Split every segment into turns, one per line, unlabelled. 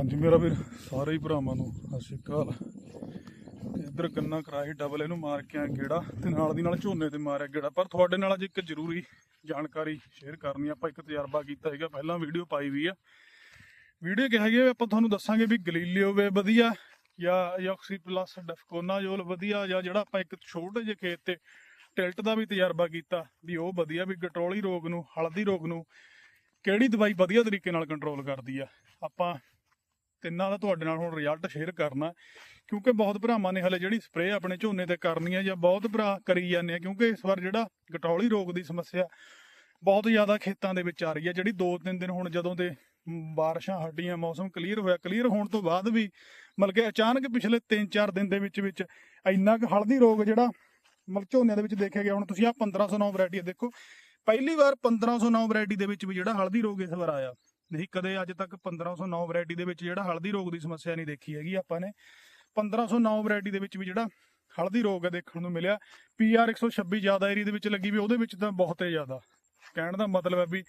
ਹਾਂਜੀ, ਮੇਰਾ ਵੀਰ, ਸਾਰੇ ਹੀ ਭਰਾਵਾਂ ਨੂੰ ਸਤਿ ਸ਼੍ਰੀ ਅਕਾਲ। ਇੱਧਰ ਗੰਨਾ ਕਰਾਈ ਡਬਲ ਇਹਨੂੰ ਮਾਰ ਕੇ ਆ ਗੇੜਾ ਤੇ ਨਾਲ ਦੀ ਨਾਲ ਝੋਨੇ ਤੇ ਮਾਰਿਆ ਗੇੜਾ। ਪਰ ਤੁਹਾਡੇ ਨਾਲ ਅੱਜ ਇੱਕ ਜ਼ਰੂਰੀ ਜਾਣਕਾਰੀ ਸ਼ੇਅਰ ਕਰਨੀ ਆਪਾਂ ਇੱਕ ਤਜਰਬਾ ਕੀਤਾ ਹੈਗਾ ਪਹਿਲਾਂ ਵੀਡੀਓ ਪਾਈ ਵੀ ਆ। ਵੀਡੀਓ ਕਿਹਾ ਗਿਆ ਆਪਾਂ ਤੁਹਾਨੂੰ ਦੱਸਾਂਗੇ ਵੀ ਗਲੀਲੀਓ ਵੇ ਵਧੀਆ, ਜਾਂ ਯੋਕਸੀ ਪਲੱਸ ਡਫਕੋਨਾਜੋਲ ਵਧੀਆ, ਜਾਂ ਜਿਹੜਾ ਆਪਾਂ ਇੱਕ ਛੋਟੇ ਜਿਹੇ ਖੇਤ ਤੇ ਟਿਲਟ ਦਾ ਵੀ ਤਜਰਬਾ ਕੀਤਾ, ਵੀ ਉਹ ਵਧੀਆ, ਵੀ ਗਟਰੋਲੀ ਰੋਗ ਨੂੰ, ਹਲਦੀ ਰੋਗ ਨੂੰ ਕਿਹੜੀ ਦਵਾਈ ਵਧੀਆ ਤਰੀਕੇ ਨਾਲ ਕੰਟਰੋਲ ਕਰਦੀ ਆ। ਆਪਾਂ ਤਿੰਨਾਂ ਦਾ ਤੁਹਾਡੇ ਨਾਲ ਹੁਣ ਰਿਜ਼ਲਟ ਸ਼ੇਅਰ ਕਰਨਾ ਕਿਉਂਕਿ ਬਹੁਤ ਭਰਾਵਾਂ ਨੇ ਹਲੇ ਜਿਹੜੀ ਸਪਰੇਅ ਆਪਣੇ ਝੋਨੇ ਤੇ ਕਰਨੀ ਹੈ ਜਾਂ ਬਹੁਤ ਭਰਾ ਕਰੀ ਜਾਂਦੇ ਆ, ਕਿਉਂਕਿ ਇਸ ਵਾਰ ਜਿਹੜਾ ਗਟੌਲੀ ਰੋਗ ਦੀ ਸਮੱਸਿਆ ਬਹੁਤ ਜ਼ਿਆਦਾ ਖੇਤਾਂ ਦੇ ਵਿੱਚ ਆ ਰਹੀ ਹੈ, ਜਿਹੜੀ 2-3 ਦਿਨ ਹੁਣ ਜਦੋਂ ਦੇ ਬਾਰਿਸ਼ਾਂ ਹਟੀਆਂ, ਮੌਸਮ ਕਲੀਅਰ ਹੋਇਆ ਕਲੀਅਰ ਹੋਣ ਤੋਂ ਬਾਅਦ ਵੀ ਮਤਲਬ ਕਿ ਅਚਾਨਕ ਪਿਛਲੇ 3-4 ਦਿਨ ਦੇ ਵਿੱਚ ਵਿੱਚ ਇੰਨਾ ਕੁ ਹਲਦੀ ਰੋਗ ਜਿਹੜਾ ਮਤਲਬ ਝੋਨੇ ਦੇ ਵਿੱਚ ਦੇਖਿਆ ਗਿਆ, ਹੁਣ ਤੁਸੀਂ ਆ 1509 ਵੈਰਾਈਟੀ ਦੇਖੋ, ਪਹਿਲੀ ਵਾਰ 1509 ਵੈਰਾਈਟੀ ਦੇ ਵਿੱਚ ਵੀ ਜਿਹੜਾ ਹਲਦੀ ਰੋਗ ਇਸ ਵਾਰ ਆਇਆ। ਨਹੀਂ, ਕਦੇ ਅੱਜ ਤੱਕ 1509 ਵੈਰਾਈਟੀ ਦੇ ਵਿੱਚ ਜਿਹੜਾ ਹਲਦੀ ਰੋਗ ਦੀ ਸਮੱਸਿਆ ਨਹੀਂ ਦੇਖੀ ਹੈਗੀ ਆਪਾਂ ਨੇ। 1509 ਵੈਰਾਈਟੀ ਦੇ ਵਿੱਚ ਵੀ ਜਿਹੜਾ ਹਲਦੀ ਰੋਗ ਹੈ ਦੇਖਣ ਨੂੰ ਮਿਲਿਆ। ਪੀਆਰ 126 ਜ਼ਿਆਦਾ ਏਰੀਆ ਦੇ ਵਿੱਚ ਲੱਗੀ ਵੀ ਉਹਦੇ ਵਿੱਚ ਤਾਂ ਬਹੁਤ ਹੀ ਜ਼ਿਆਦਾ। ਕਹਿਣ ਦਾ ਮਤਲਬ ਹੈ ਵੀ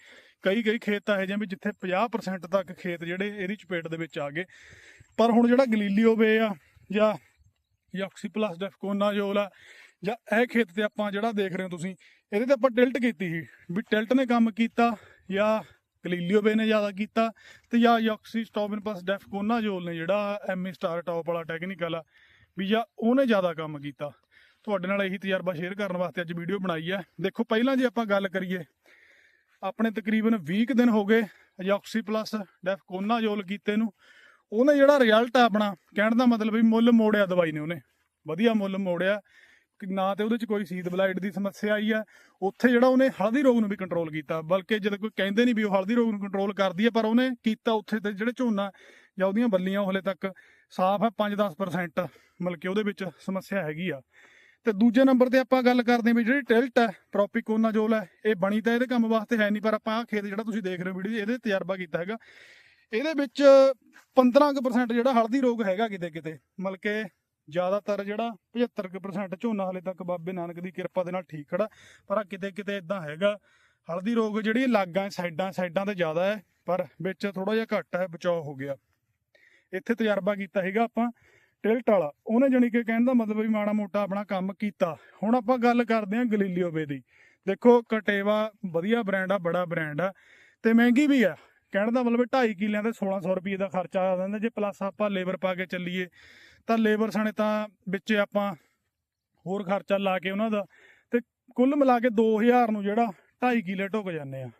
ਕਈ ਕਈ ਖੇਤ ਤਾਂ ਇਹੋ ਜਿਹੇ ਵੀ ਜਿੱਥੇ 50% ਤੱਕ ਖੇਤ ਜਿਹੜੇ ਇਹਦੀ ਚਪੇਟ ਦੇ ਵਿੱਚ ਆ ਗਏ। ਪਰ ਹੁਣ ਜਿਹੜਾ ਗਲੀਲੀਓ ਵੇ ਆ ਜਾਂ ਯਾਕਸੀ ਪਲੱਸ ਡੈਫਕੋਨਾਜੋਲ ਆ ਜਾਂ ਇਹ ਖੇਤ ਤੇ ਆਪਾਂ ਜਿਹੜਾ ਦੇਖ ਰਹੇ ਹੋ ਤੁਸੀਂ, ਇਹਦੇ ਤੇ ਆਪਾਂ ਟਿਲਟ ਕੀਤੀ ਸੀ ਵੀ ਟਿਲਟ ਨੇ ਕੰਮ ਕੀਤਾ ਜਾਂ ਗਲੀਲੀਓ ਬੇ ਨੇ ਜ਼ਿਆਦਾ ਕੀਤਾ ਤੇ ਜਾਂ ਯਾਕਸੀ ਸਟੋਬਨ ਪਲੱਸ ਡੈਫਕੋਨਾਜੋਲ ਨੇ ਜਿਹੜਾ ਐਮਏ ਸਟਾਰ ਟੌਪ ਵਾਲਾ ਟੈਕਨੀਕਲ ਆ, ਵੀ ਜਾਂ ਉਹਨੇ ਜ਼ਿਆਦਾ ਕੰਮ ਕੀਤਾ। ਤੁਹਾਡੇ ਨਾਲ ਇਹੀ ਤਜਰਬਾ ਸ਼ੇਅਰ ਕਰਨ ਵਾਸਤੇ ਅੱਜ ਵੀਡੀਓ ਬਣਾਈ ਹੈ ਦੇਖੋ, ਪਹਿਲਾਂ ਜੇ ਆਪਾਂ ਗੱਲ ਕਰੀਏ, ਆਪਣੇ ਤਕਰੀਬਨ 20 ਕੁ ਦਿਨ ਹੋ ਗਏ ਅਜੌਕਸੀ ਪਲੱਸ ਡੈਫਕੋਨਾ ਜੋਲ ਕੀਤੇ ਨੂੰ। ਉਹਨੇ ਜਿਹੜਾ ਰਿਜ਼ਲਟ ਆ ਆਪਣਾ, ਕਹਿਣ ਦਾ ਮਤਲਬ ਵੀ ਮੁੱਲ ਮੋੜਿਆ ਦਵਾਈ ਨੇ ਉਹਨੇ। ਵਧੀਆ ਮੁੱਲ ਮੋੜਿਆ। ਨਾ ਤੇ ਉਹਦੇ ਚ ਕੋਈ ਸੀਦ ਬਲਾਈਟ ਦੀ ਸਮੱਸਿਆ ਆਈ ਆ। ਉੱਥੇ ਜਿਹੜਾ ਉਹਨੇ ਹਲਦੀ ਰੋਗ ਨੂੰ ਵੀ ਕੰਟਰੋਲ ਕੀਤਾ। ਬਲਕਿ ਜਦ ਕੋਈ ਕਹਿੰਦੇ ਨਹੀਂ ਵੀ ਉਹ ਹਲਦੀ ਰੋਗ ਨੂੰ ਕੰਟਰੋਲ ਕਰਦੀ ਹੈ ਪਰ ਉਹਨੇ ਕੀਤਾ ਉੱਥੇ ਤੇ ਜਿਹੜੇ ਝੋਨਾ ਜਾਂ ਉਹਦੀਆਂ ਬੱਲੀਆਂ ਉਹ ਹਲੇ ਤੱਕ ਸਾਫ਼ ਹੈ 5-10% ਮਤਲਬ ਕਿ ਉਹਦੇ ਵਿੱਚ ਸਮੱਸਿਆ ਹੈਗੀ ਆ। ਤੇ ਦੂਜੇ ਨੰਬਰ ਤੇ ਆਪਾਂ ਗੱਲ ਕਰਦੇ ਹਾਂ ਵੀ ਜਿਹੜੀ ਟਿਲਟ ਹੈ ਪ੍ਰੋਪੀਕੋਨਾਜੋਲ ਹੈ ਇਹ ਬਣੀ ਤਾਂ ਇਹਦੇ ਕੰਮ ਵਾਸਤੇ ਹੈ ਨਹੀਂ ਪਰ ਆਪਾਂ ਆਹ ਖੇਤ ਜਿਹੜਾ ਤੁਸੀਂ ਦੇਖ ਰਹੇ ਹੋ ਵੀਡੀਓ ਇਹਦੇ ਤਜਰਬਾ ਕੀਤਾ ਹੈਗਾ। ਇਹਦੇ ਵਿੱਚ 15% ਜਿਹੜਾ ਹਲਦੀ ਰੋਗ ਹੈਗਾ ਕਿਤੇ ਕਿਤੇ ਮਤਲਬ ਕਿ ਜ਼ਿਆਦਾਤਰ ਜਿਹੜਾ 75% ਝੋਨਾ ਹਲੇ ਤੱਕ ਬਾਬੇ ਨਾਨਕ ਦੀ ਕਿਰਪਾ ਦੇ ਨਾਲ ਠੀਕ ਖੜਾ, ਪਰ ਆਹ ਕਿਤੇ ਕਿਤੇ ਇਦਾਂ ਹੈਗਾ, ਹਲਦੀ ਰੋਗ ਜਿਹੜੀ ਲਾਗਾਂ ਸਾਈਡਾਂ ਸਾਈਡਾਂ ਤੇ ਜ਼ਿਆਦਾ ਹੈ, ਪਰ ਵਿੱਚ ਥੋੜਾ ਜਿਹਾ ਘੱਟ ਹੈ, ਬਚਾਅ ਹੋ ਗਿਆ। ਇੱਥੇ ਤਜਰਬਾ ਕੀਤਾ ਹੈਗਾ ਆਪਾਂ, ਟਿਲਟ ਵਾਲਾ, ਉਹਨੇ ਜਾਣੀ ਕਿ ਕਹਿਣ ਦਾ ਮਤਲਬ ਵੀ ਮਾੜਾ ਮੋਟਾ ਆਪਣਾ ਕੰਮ ਕੀਤਾ। ਹੁਣ ਆਪਾਂ ਗੱਲ ਕਰਦੇ ਹਾਂ ਗਲੀਲੀਓ ਵੇ ਦੀ। ਦੇਖੋ, ਕਟੇਵਾ ਵਧੀਆ ਬ੍ਰਾਂਡ ਆ, ਬੜਾ ਬ੍ਰਾਂਡ ਆ, ਤੇ ਮਹਿੰਗੀ ਵੀ ਆ। ਕਹਿਣ ਦਾ ਮਤਲਬ 2.5 ਕਿੱਲਿਆਂ ਤੇ 1600 ਰੁਪਏ ਦਾ ਖਰਚਾ ਆ ਜਾਂਦਾ, ਜੇ ਪਲੱਸ ਆਪਾਂ ਲੇਬਰ ਪਾ ਕੇ ਚੱਲੀਏ ਤਾਂ ਲੇਬਰ ਸਣੇ ਤਾਂ ਵਿੱਚ ਆਪਾਂ ਹੋਰ ਖਰਚਾ ਲਾ ਕੇ ਉਹਨਾਂ ਦਾ ਤੇ ਕੁੱਲ ਮਿਲਾ ਕੇ 2000 ਨੂੰ ਜਿਹੜਾ 2.5 ਕਿੱਲੇ ਢੁੱਕ ਜਾਂਦੇ ਆ।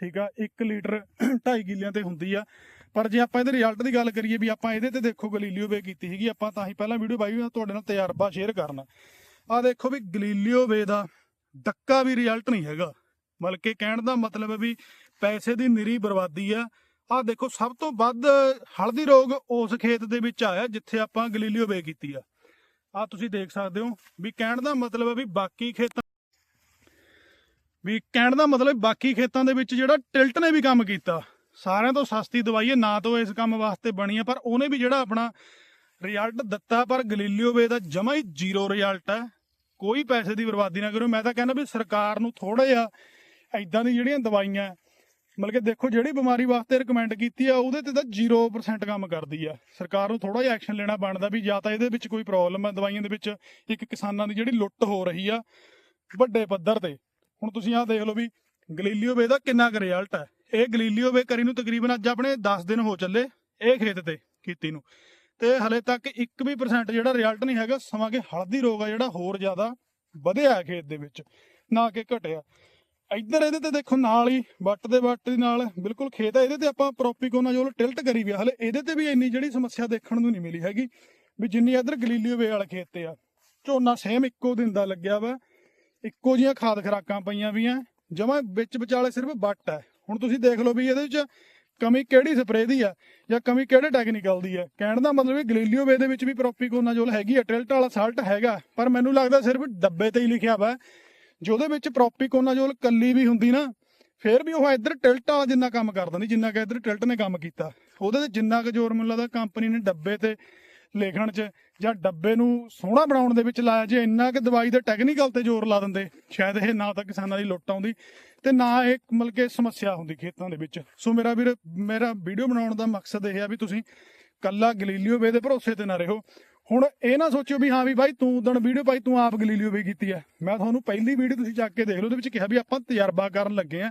ਠੀਕ ਆ? 1 ਲੀਟਰ 2.5 ਕਿਲਿਆਂ ਤੇ ਹੁੰਦੀ ਆ। ਪਰ ਜੇ ਆਪਾਂ ਇਹਦੇ ਰਿਜ਼ਲਟ ਦੀ ਗੱਲ ਕਰੀਏ ਵੀ ਆਪਾਂ ਇਹਦੇ ਤੇ ਦੇਖੋ ਗਲੀਲੀਓ ਵੇ ਕੀਤੀ ਸੀਗੀ, ਆਪਾਂ ਤਾਂ ਹੀ ਪਹਿਲਾਂ ਵੀਡੀਓ ਪਾਈ ਤੁਹਾਡੇ ਨਾਲ ਤਜਰਬਾ ਸ਼ੇਅਰ ਕਰਨਾ। ਆ ਦੇਖੋ ਵੀ ਗਲੀਲੀਓ ਵੇ ਦਾ ਡੱਕਾ ਵੀ ਰਿਜ਼ਲਟ ਨਹੀਂ ਹੈਗਾ। ਬਲਕਿ ਕਹਿਣ ਦਾ ਮਤਲਬ ਹੈ ਵੀ ਪੈਸੇ ਦੀ ਨਿਰੀ ਬਰਬਾਦੀ ਆ ਆਹ ਦੇਖੋ, ਸਭ ਤੋਂ ਵੱਧ ਹਲਦੀ ਰੋਗ ਉਸ ਖੇਤ ਦੇ ਵਿੱਚ ਆਇਆ ਜਿੱਥੇ ਆਪਾਂ ਗਲੀਲੀਓ ਵੇ ਕੀਤੀ ਆ। ਆ ਤੁਸੀਂ ਦੇਖ ਸਕਦੇ ਹੋ ਵੀ ਕਹਿਣ ਦਾ ਮਤਲਬ ਹੈ ਵੀ ਬਾਕੀ ਖੇਤਾਂ ਵੀ ਕਹਿਣ ਦਾ ਮਤਲਬ ਬਾਕੀ ਖੇਤਾਂ ਦੇ ਵਿੱਚ ਜਿਹੜਾ ਟਿਲਟ ਨੇ ਵੀ ਕੰਮ ਕੀਤਾ। ਸਾਰਿਆਂ ਤੋਂ ਸਸਤੀ ਦਵਾਈ ਹੈ ਨਾ ਤਾਂ ਉਹ ਇਸ ਕੰਮ ਵਾਸਤੇ ਬਣੀ ਹੈ ਪਰ ਉਹਨੇ ਵੀ ਜਿਹੜਾ ਆਪਣਾ ਰਿਜ਼ਲਟ ਦਿੱਤਾ, ਪਰ ਗਲੀਲੀਓ ਵੇ ਦਾ ਜਮਾ ਹੀ ਜ਼ੀਰੋ ਰਿਜ਼ਲਟ ਹੈ ਕੋਈ ਪੈਸੇ ਦੀ ਬਰਬਾਦੀ ਨਾ ਕਰੋ ਮੈਂ ਤਾਂ ਕਹਿੰਦਾ ਵੀ ਸਰਕਾਰ ਨੂੰ ਥੋੜਾ ਜਿਹਾ ਐਦਾਂ ਦੀ ਜਿਹੜੀਆਂ ਦਵਾਈਆਂ ਮਤਲਬ ਕਿ ਦੇਖੋ ਜਿਹੜੀ ਬਿਮਾਰੀ ਵਾਸਤੇ ਰეკਮੈਂਡ ਕੀਤੀ ਆ, ਉਹਦੇ ਤੇ ਤਾਂ 0% ਕੰਮ ਕਰਦੀ ਆ। ਸਰਕਾਰ ਨੂੰ ਥੋੜਾ ਜਿਹਾ ਐਕਸ਼ਨ ਲੈਣਾ ਬਣਦਾ ਵੀ ਜਾਂ ਤਾਂ ਇਹਦੇ ਵਿੱਚ ਕੋਈ ਪ੍ਰੋਬਲਮ ਹੈ ਦਵਾਈਆਂ ਦੇ ਵਿੱਚ ਇੱਕ ਕਿਸਾਨਾਂ ਦੀ ਜਿਹੜੀ ਲੁੱਟ ਹੋ ਰਹੀ ਆ ਵੱਡੇ ਪੱਧਰ ਤੇ। ਹੁਣ ਤੁਸੀਂ ਆਹ ਦੇਖ ਲਓ ਵੀ ਗਲੀਲੀਓ ਵੇ ਦਾ ਕਿੰਨਾ ਕੁ ਰਿਜ਼ਲਟ ਹੈ ਇਹ ਗਲੀਲੀਓ ਵੇ ਕਰੀ ਨੂੰ ਤਕਰੀਬਨ ਅੱਜ ਆਪਣੇ 10 ਦਿਨ ਹੋ ਚੱਲੇ ਇਹ ਖੇਤ ਤੇ ਕੀਤੀ ਨੂੰ। ਤੇ ਹਲੇ ਤੱਕ 1 ਵੀ percent ਜਿਹੜਾ ਰਿਜ਼ਲਟ ਨਹੀਂ ਹੈਗਾ, ਸਮਾਂ ਕਿ ਹਲਦੀ ਰੋਗ ਆ ਜਿਹੜਾ ਹੋਰ ਜ਼ਿਆਦਾ ਵਧਿਆ ਹੈ ਖੇਤ ਦੇ ਵਿੱਚ, ਨਾ ਕਿ ਘਟਿਆ। ਇੱਧਰ ਇਹਦੇ ਤੇ ਦੇਖੋ ਨਾਲ ਹੀ ਵੱਟ ਦੇ ਵੱਟ ਦੇ ਨਾਲ, ਬਿਲਕੁਲ ਖੇਤ ਹੈ ਇਹਦੇ ਤੇ ਆਪਾਂ ਪ੍ਰੋਪੀਕੋਨਾਜੋਲ ਟਿਲਟ ਕਰੀ ਵੀ ਆ। ਹਲੇ ਇਹਦੇ ਤੇ ਵੀ ਇੰਨੀ ਜਿਹੜੀ ਸਮੱਸਿਆ ਦੇਖਣ ਨੂੰ ਨਹੀਂ ਮਿਲੀ ਹੈਗੀ, ਵੀ ਜਿੰਨੀ ਇੱਧਰ ਗਲੀਲੀਓ ਵੇ ਵਾਲੇ ਖੇਤ ਤੇ ਆ ਝੋਨਾ ਸੇਮ ਇੱਕੋ ਦਿਨ ਦਾ ਲੱਗਿਆ ਵਾ, ਇੱਕੋ ਜੀਆਂ ਖਾਦ ਖਰਾਕਾਂ ਪਈਆਂ ਵੀ ਆ, ਜਮਾ ਵਿੱਚ ਵਿਚਾਲੇ ਸਿਰਫ ਵੱਟ ਹੈ ਹੁਣ ਤੁਸੀਂ ਦੇਖ ਲਓ ਵੀ ਇਹਦੇ ਵਿੱਚ ਕਮੀ ਕਿਹੜੀ ਸਪਰੇਅ ਦੀ ਆ, ਜਾਂ ਕਮੀ ਕਿਹੜੇ ਟੈਕਨੀਕਲ ਦੀ ਆ ਕਹਿਣ ਦਾ ਮਤਲਬ ਵੀ ਗਲੀਲੀਓ ਵੇ ਦੇ ਵਿੱਚ ਵੀ ਪ੍ਰੋਪੀਕੋਨਾਜੋਲ ਹੈਗੀ ਆ ਟਿਲਟ ਵਾਲਾ ਸਾਲਟ ਹੈਗਾ, ਪਰ ਮੈਨੂੰ ਲੱਗਦਾ ਸਿਰਫ ਡੱਬੇ ਤੇ ਹੀ ਲਿਖਿਆ ਵਾ ਜਿਹਦੇ ਵਿੱਚ ਪ੍ਰੋਪੀਕੋਨਾਜੋਲ ਕੱਲੀ ਵੀ ਹੁੰਦੀ ਨਾ, ਫੇਰ ਵੀ ਉਹ ਇੱਧਰ ਟਿਲਟ ਵਾਲਾ ਜਿੰਨਾ ਕੰਮ ਕਰ ਦਿੰਦੀ ਜਿੰਨਾ ਕਿ ਇੱਧਰ ਟਿਲਟ ਨੇ ਕੰਮ ਕੀਤਾ। ਉਹਦੇ ਤੇ ਜਿੰਨਾ ਕੁ ਜ਼ੋਰ ਮੈਨੂੰ ਲੱਗਦਾ ਕੰਪਨੀ ਨੇ ਡੱਬੇ ਤੇ ਲਿਖਣ 'ਚ ਜਾਂ ਡੱਬੇ ਨੂੰ ਸੋਹਣਾ ਬਣਾਉਣ ਦੇ ਵਿੱਚ ਲਾਇਆ, ਜੇ ਇੰਨਾ ਕਿ ਦਵਾਈ ਦੇ ਟੈਕਨੀਕਲ ਤੇ ਜ਼ੋਰ ਲਾ ਦਿੰਦੇ, ਸ਼ਾਇਦ ਇਹ ਨਾ ਤਾਂ ਕਿਸਾਨਾਂ ਦੀ ਲੁੱਟ ਆਉਂਦੀ ਤੇ ਨਾ ਇਹ ਮਤਲਬ ਕਿ ਸਮੱਸਿਆ ਹੁੰਦੀ ਖੇਤਾਂ ਦੇ ਵਿੱਚ। ਸੋ ਮੇਰਾ ਵੀਰ, ਮੇਰਾ ਵੀਡੀਓ ਬਣਾਉਣ ਦਾ ਮਕਸਦ ਇਹ ਆ ਵੀ ਤੁਸੀਂ ਕੱਲਾ ਗਲੀਲੀਓ ਵੇ ਦੇ ਭਰੋਸੇ ਤੇ ਨਾ ਰਹੋ। ਹੁਣ ਇਹ ਨਾ ਸੋਚਿਓ ਵੀ ਹਾਂ ਵੀ ਬਾਈ ਤੂੰ ਉਦਣ ਵੀਡੀਓ ਭਾਈ ਤੂੰ ਆਪ ਗਲੀਲੀਓ ਵੇ ਕੀਤੀ ਹੈ। ਮੈਂ ਤੁਹਾਨੂੰ ਪਹਿਲੀ ਵੀਡੀਓ ਤੁਸੀਂ ਚੱਕ ਕੇ ਦੇਖ ਲਓ, ਉਹਦੇ ਵਿੱਚ ਕਿਹਾ ਵੀ ਆਪਾਂ ਤਜਰਬਾ ਕਰਨ ਲੱਗੇ ਆ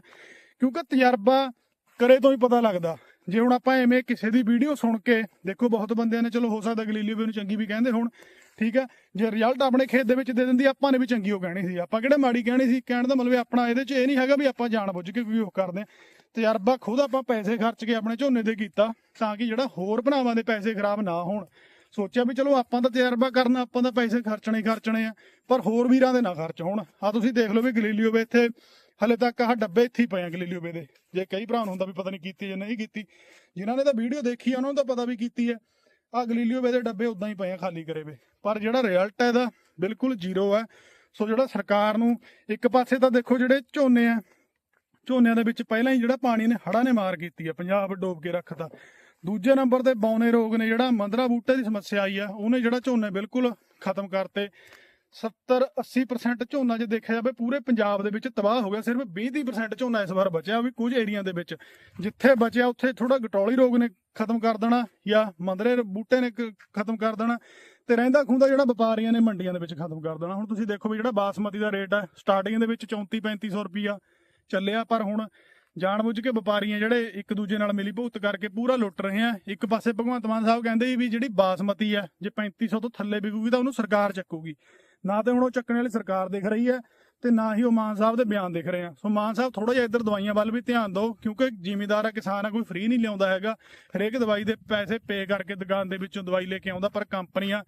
ਕਿਉਂਕਿ ਤਜਰਬਾ ਕਰੇ ਤੋਂ ਹੀ ਪਤਾ ਲੱਗਦਾ। ਜੇ ਹੁਣ ਆਪਾਂ ਐਵੇਂ ਕਿਸੇ ਦੀ ਵੀਡੀਓ ਸੁਣ ਕੇ, ਦੇਖੋ ਬਹੁਤ ਬੰਦਿਆਂ ਨੇ, ਚਲੋ ਹੋ ਸਕਦਾ ਗਲੀਲੀਓ ਵੀ ਨੂੰ ਚੰਗੀ ਵੀ ਕਹਿੰਦੇ ਹੁਣ, ਠੀਕ ਹੈ। ਜੇ ਰਿਜ਼ਲਟ ਆਪਣੇ ਖੇਤ ਦੇ ਵਿੱਚ ਦੇ ਦਿੰਦੀ, ਆਪਾਂ ਨੇ ਵੀ ਚੰਗੀ ਉਹ ਕਹਿਣੀ ਸੀ। ਆਪਾਂ ਕਿਹੜੇ ਮਾੜੀ ਕਹਿਣੀ ਸੀ, ਕਹਿਣ ਦਾ ਮਤਲਬ ਆਪਣਾ ਇਹਦੇ 'ਚ ਇਹ ਨਹੀਂ ਹੈਗਾ ਵੀ ਆਪਾਂ ਜਾਣ ਬੁੱਝ ਕੇ ਕੋਈ ਉਹ ਕਰਦੇ ਹਾਂ। ਤਜਰਬਾ ਖੁਦ ਆਪਾਂ ਪੈਸੇ ਖਰਚ ਕੇ ਆਪਣੇ ਝੋਨੇ ਤੇ ਕੀਤਾ, ਤਾਂ ਕਿ ਜਿਹੜਾ ਹੋਰ ਭਰਾਵਾਂ ਦੇ ਪੈਸੇ ਖਰਾਬ ਨਾ ਹੋਣ। ਸੋਚਿਆ ਵੀ ਚਲੋ ਆਪਾਂ ਤਾਂ ਤਜਰਬਾ ਕਰਨਾ, ਆਪਾਂ ਤਾਂ ਪੈਸੇ ਖਰਚਣੇ ਹੀ ਖਰਚਣੇ ਆ, ਪਰ ਹੋਰ ਵੀਰਾਂ ਦੇ ਨਾ ਖਰਚ ਹੋਣ। ਆ ਤੁਸੀਂ ਦੇਖ ਲਓ ਵੀ ਗਲੀਲੀਓ ਵੇ ਇੱਥੇ, ਹਲੇ ਤੱਕ ਆਹ ਡੱਬੇ ਇੱਥੇ ਹੀ ਪਏ ਆ ਗਲੀਲੀਓ ਵੇ ਦੇ। ਜੇ ਕਈ ਭਰਾ ਨੂੰ ਹੁੰਦਾ ਵੀ ਪਤਾ ਨਹੀਂ ਕੀਤੀ ਜਾਂ ਨਹੀਂ ਕੀਤੀ। ਜਿਨ੍ਹਾਂ ਨੇ ਤਾਂ ਵੀਡੀਓ ਦੇਖੀ ਆ, ਉਹਨਾਂ ਨੂੰ ਤਾਂ ਪਤਾ ਵੀ ਕੀਤੀ ਹੈ ਆ ਗਲੀਲੀਓ ਵੇ ਦੇ ਡੱਬੇ ਉਦਾਂ ਹੀ ਪਏ ਆ ਖਾਲੀ ਕਰੇ ਵੇ। ਪਰ ਜਿਹੜਾ ਰਿਜ਼ਲਟ ਹੈ ਇਹਦਾ ਬਿਲਕੁਲ ਜ਼ੀਰੋ ਹੈ ਸੋ ਜਿਹੜਾ ਸਰਕਾਰ ਨੂੰ ਇੱਕ ਪਾਸੇ ਤਾਂ ਦੇਖੋ ਜਿਹੜੇ ਝੋਨੇ ਆ, ਝੋਨਿਆਂ ਦੇ ਵਿੱਚ ਪਹਿਲਾਂ ਹੀ ਜਿਹੜਾ ਪਾਣੀ ਨੇ ਹੜ੍ਹਾਂ ਨੇ ਮਾਰ ਕੀਤੀ ਆ, ਪੰਜਾਬ ਡੋਬ ਕੇ ਰੱਖਦਾ ਦੂਜੇ ਨੰਬਰ ਤੇ ਬੌਨੇ ਰੋਗ ਨੇ ਜਿਹੜਾ ਮੰਦਰਾ ਬੂਟੇ ਦੀ ਸਮੱਸਿਆ ਆਈ ਆ, ਉਹਨੇ ਜਿਹੜਾ ਝੋਨੇ ਬਿਲਕੁਲ ਖਤਮ ਕਰਤੇ। 70 80% ਝੋਨਾ ਜੇ ਦੇਖਿਆ ਜਾਵੇ, ਪੂਰੇ ਪੰਜਾਬ ਦੇ ਵਿੱਚ ਤਬਾਹ ਹੋ ਗਿਆ, ਸਿਰਫ 20% ਝੋਨਾ ਇਸ ਵਾਰ ਬਚਿਆ, ਵੀ ਕੁਝ ਏਰੀਆ ਦੇ ਵਿੱਚ। ਜਿੱਥੇ ਬਚਿਆ, ਉੱਥੇ ਥੋੜਾ ਗਟੌਲੀ ਰੋਗ ਨੇ ਖਤਮ ਕਰ ਦੇਣਾ, ਜਾਂ ਮੰਦਰੇ ਬੂਟੇ ਨੇ ਕ- ਖਤਮ ਕਰ ਦੇਣਾ, ਤੇ ਰਹਿੰਦਾ ਖੁੰਦਾ ਜਿਹੜਾ ਵਪਾਰੀਆਂ ਨੇ ਮੰਡੀਆਂ ਦੇ ਵਿੱਚ ਖਤਮ ਕਰ ਦੇਣਾ। ਹੁਣ ਤੁਸੀਂ ਦੇਖੋ ਵੀ ਜਿਹੜਾ ਬਾਸਮਤੀ ਦਾ ਰੇਟ ਹੈ ਸਟਾਰਟਿੰਗ ਦੇ ਵਿੱਚ 34 3500 ਰੁਪਿਆ ਚੱਲਿਆ, ਪਰ ਹੁਣ ਜਾਣਬੁੱਝ ਕੇ ਵਪਾਰੀਆਂ ਜਿਹੜੇ ਇੱਕ ਦੂਜੇ ਨਾਲ ਮਿਲੀ ਭੁਗਤ ਕਰਕੇ ਪੂਰਾ ਲੁੱਟ ਰਹੇ ਆ। ਇੱਕ ਪਾਸੇ ਭਗਵੰਤ ਮਾਨ ਸਾਹਿਬ ਕਹਿੰਦੇ ਵੀ ਜਿਹੜੀ ਬਾਸਮਤੀ ਆ, ਜੇ 3500 ਤੋਂ ਥੱਲੇ ਵਿਕੂਗੀ ਤਾਂ ਉਹਨੂੰ ਸਰਕਾਰ ਚੱਕੂਗੀ। ਨਾ ਤੇ ਹੁਣ ਉਹ ਚੱਕਣ ਵਾਲੀ ਸਰਕਾਰ ਦਿਖ ਰਹੀ ਹੈ ਤੇ ਨਾ ਹੀ ਉਹ ਮਾਨ ਸਾਹਿਬ ਦੇ ਬਿਆਨ ਦਿਖ ਰਹੇ ਆ। ਸੋ ਮਾਨ ਸਾਹਿਬ ਥੋੜਾ ਜਿਹਾ ਇੱਧਰ ਦਵਾਈਆਂ ਵੱਲ ਵੀ ਧਿਆਨ ਦਿਓ, ਕਿਉਂਕਿ ਜ਼ਿਮੀਦਾਰ ਆ, ਕਿਸਾਨ ਆ, ਕੋਈ ਫ੍ਰੀ ਨਹੀਂ ਲਿਆਉਂਦਾ ਹੈਗਾ। ਹਰੇਕ ਦਵਾਈ ਦੇ ਪੈਸੇ ਪੇ ਕਰਕੇ ਦੁਕਾਨ ਦੇ ਵਿੱਚੋਂ ਦਵਾਈ ਲੈ ਕੇ ਆਉਂਦਾ, ਪਰ ਕੰਪਨੀਆਂ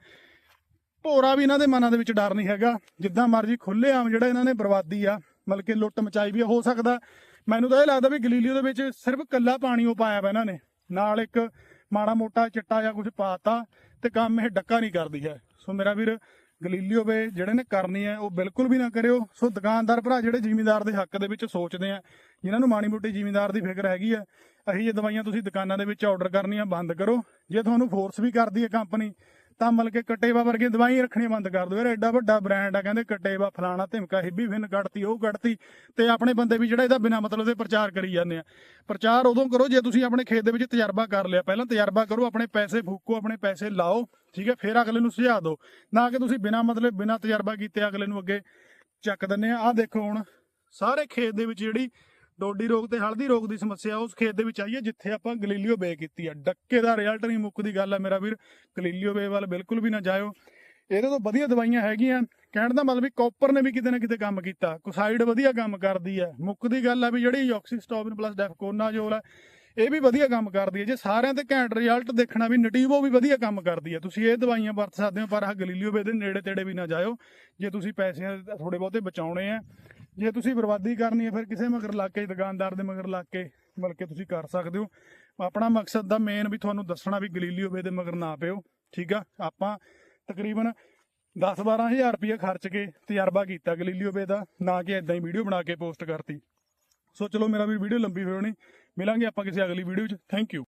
ਭੋਰਾ ਵੀ ਇਹਨਾਂ ਦੇ ਮਨਾਂ ਦੇ ਵਿੱਚ ਡਰ ਨਹੀਂ ਹੈਗਾ। ਜਿੱਦਾਂ ਮਰਜ਼ੀ ਖੁੱਲੇ ਆਮ ਜਿਹੜਾ ਇਹਨਾਂ ਨੇ ਬਰਬਾਦੀ ਆ, ਮਤਲਬ ਕਿ ਲੁੱਟ ਮਚਾਈ ਵੀ ਹੋ ਸਕਦਾ। ਮੈਨੂੰ ਤਾਂ ਇਹ ਲੱਗਦਾ ਵੀ ਗਲੀਲੀਓ ਦੇ ਵਿੱਚ ਸਿਰਫ ਕੱਲਾ ਪਾਣੀ ਉਹ ਪਾਇਆ ਵਾ ਇਹਨਾਂ ਨੇ। ਨਾਲ ਇੱਕ ਮਾੜਾ ਮੋਟਾ ਚਿੱਟਾ ਜਾਂ ਕੁਝ ਪਾਤਾ ਤੇ ਕੰਮ ਇਹ ਡੱਕਾ ਨਹੀਂ ਕਰਦੀ ਹੈ। ਸੋ ਮੇਰਾ ਵੀਰ ਗਲੀਲੀਓ ਵੇ ਜਿਹੜੇ ਨੇ ਕਰਨੀ ਹੈ, ਉਹ ਬਿਲਕੁਲ ਵੀ ਨਾ ਕਰਿਓ। ਸੋ ਦੁਕਾਨਦਾਰ ਭਰਾ, ਜਿਹੜੇ ਜ਼ਿਮੀਂਦਾਰ ਦੇ ਹੱਕ ਦੇ ਵਿੱਚ ਸੋਚਦੇ ਆ, ਜਿਨ੍ਹਾਂ ਨੂੰ ਮਾੜੀ ਮੋਟੀ ਜ਼ਿਮੀਂਦਾਰ ਦੀ ਫਿਕਰ ਹੈਗੀ ਆ ਅਹੀ ਇਹ ਦਵਾਈਆਂ ਤੁਸੀਂ ਦੁਕਾਨਾਂ ਦੇ ਵਿੱਚ ਆਰਡਰ ਕਰਨੀਆਂ ਬੰਦ ਕਰੋ। ਜੇ ਤੁਹਾਨੂੰ ਫੋਰਸ ਵੀ ਕਰਦੀ ਹੈ ਕੰਪਨੀ ਤਾਂ ਮਤਲਬ ਕਿ ਕਟੇਵਾ ਵਰਗੀ ਦਵਾਈਆਂ ਰੱਖਣੀਆਂ ਬੰਦ ਕਰ ਦਿਓ। ਯਾਰ ਐਡਾ ਵੱਡਾ ਬ੍ਰਾਂਡ ਆ, ਕਹਿੰਦੇ ਕਟੇਵਾ ਫਲਾਣਾ ਧਿਮਕਾ ਹਿੱਬੀ ਫਿਨ ਕੱਢਤੀ ਉਹ ਕੱਢਤੀ ਤੇ ਆਪਣੇ ਬੰਦੇ ਵੀ ਜਿਹੜਾ ਇਹਦਾ ਬਿਨਾ ਮਤਲਬ ਦੇ ਪ੍ਰਚਾਰ ਕਰੀ ਜਾਂਦੇ ਆ। ਪ੍ਰਚਾਰ ਉਦੋਂ ਕਰੋ ਜੇ ਤੁਸੀਂ ਆਪਣੇ ਖੇਤ ਦੇ ਵਿੱਚ ਤਜਰਬਾ ਕਰ ਲਿਆ। ਪਹਿਲਾਂ ਤਜਰਬਾ ਕਰੋ, ਆਪਣੇ ਪੈਸੇ ਫੂਕੋ, ਆਪਣੇ ਪੈਸੇ ਲਾਓ, ਠੀਕ ਹੈ, ਫਿਰ ਅਗਲੇ ਨੂੰ ਸੁਝਾ ਦਿਓ। ਨਾ ਕਿ ਤੁਸੀਂ ਬਿਨਾ ਮਤਲਬ, ਬਿਨਾ ਤਜਰਬਾ ਕੀਤੇ ਅਗਲੇ ਨੂੰ ਅੱਗੇ ਚੱਕ ਦਿੰਦੇ ਆ। ਆ ਦੇਖੋ ਹੁਣ, ਸਾਰੇ ਖੇਤ ਦੇ ਵਿੱਚ ਜਿਹੜੀ ਡੋਡੀ ਰੋਗ ਤੇ ਹਲਦੀ ਰੋਗ ਦੀ ਸਮੱਸਿਆ ਉਸ ਖੇਤ ਦੇ ਵਿੱਚ ਆਈ ਹੈ, ਜਿੱਥੇ ਆਪਾਂ ਗਲੀਲੀਓ ਬੇ ਕੀਤੀ ਆ ਡੱਕੇ ਦਾ ਰਿਜ਼ਲਟ ਨਹੀਂ ਮੁੱਕਦੀ ਗੱਲ ਆ ਮੇਰਾ ਵੀਰ, ਗਲੀਲੀਓ ਬੇ ਵੱਲ ਬਿਲਕੁਲ ਵੀ ਨਾ ਜਾਇਓ। ਇਹਦੇ ਤੋਂ ਵਧੀਆ ਦਵਾਈਆਂ ਹੈਗੀਆਂ। ਕਹਿਣ ਦਾ ਮਤਲਬ ਵੀ ਕਾਪਰ ਨੇ ਵੀ ਕਿਤੇ ਨਾ ਕਿਤੇ ਕੰਮ ਕੀਤਾ। ਕੁਸਾਈਡ ਵਧੀਆ ਕੰਮ ਕਰਦੀ ਹੈ। ਮੁੱਕ ਦੀ ਗੱਲ ਆ ਵੀ ਜਿਹੜੀ ਆਕਸੀਸਟੋਬਿਨ ਪਲੱਸ ਡੈਫਕੋਨਾਜੋਲ ਆ ਇਹ ਵੀ ਵਧੀਆ ਕੰਮ ਕਰਦੀ ਹੈ। ਜੇ ਸਾਰਿਆਂ ਤੇ ਘੈਂਟ ਰਿਜ਼ਲਟ ਦੇਖਣਾ ਵੀ ਨਟੀਵੋ ਵੀ ਵਧੀਆ ਕੰਮ ਕਰਦੀ ਹੈ। ਤੁਸੀਂ ਇਹ ਦਵਾਈਆਂ ਵਰਤ ਸਕਦੇ ਹੋ, ਪਰ ਆਹ ਗਲੀਲੀਓ ਬੇ ਦੇ ਨੇੜੇ ਤੇੜੇ ਵੀ ਨਾ ਜਾਇਓ। ਜੇ ਤੁਸੀਂ ਪੈਸੇ ਥੋੜੇ ਬਹੁਤੇ ਬਚਾਉਣੇ ਆ ਜੇ ਤੁਸੀਂ ਬਰਬਾਦੀ ਕਰਨੀ ਹੈ, ਫਿਰ ਕਿਸੇ ਮਗਰ ਲੱਗ ਕੇ, ਦੁਕਾਨਦਾਰ ਦੇ ਮਗਰ ਲੱਗ ਕੇ ਬਲਕਿ ਤੁਸੀਂ ਕਰ ਸਕਦੇ ਹੋ। ਆਪਣਾ ਮਕਸਦ ਦਾ ਮੇਨ ਵੀ ਤੁਹਾਨੂੰ ਦੱਸਣਾ ਵੀ ਗਲੀਲੀਓ ਵੇ ਦੇ ਮਗਰ ਨਾ ਪਿਓ, ਠੀਕ ਆ? ਆਪਾਂ ਤਕਰੀਬਨ 10 12000 ਰੁਪਏ ਖਰਚ ਕੇ ਤਜਰਬਾ ਕੀਤਾ ਗਲੀਲੀਓ ਵੇ ਦਾ, ਨਾ ਕਿ ਇਦਾਂ ਹੀ ਵੀਡੀਓ ਬਣਾ ਕੇ ਪੋਸਟ ਕਰਤੀ। ਸੋ ਚਲੋ ਮੇਰਾ ਵੀ ਵੀਡੀਓ ਲੰਬੀ ਹੋਣੀ, ਮਿਲਾਂਗੇ ਆਪਾਂ ਕਿਸੇ ਅਗਲੀ ਵੀਡੀਓ 'ਚ। Thank you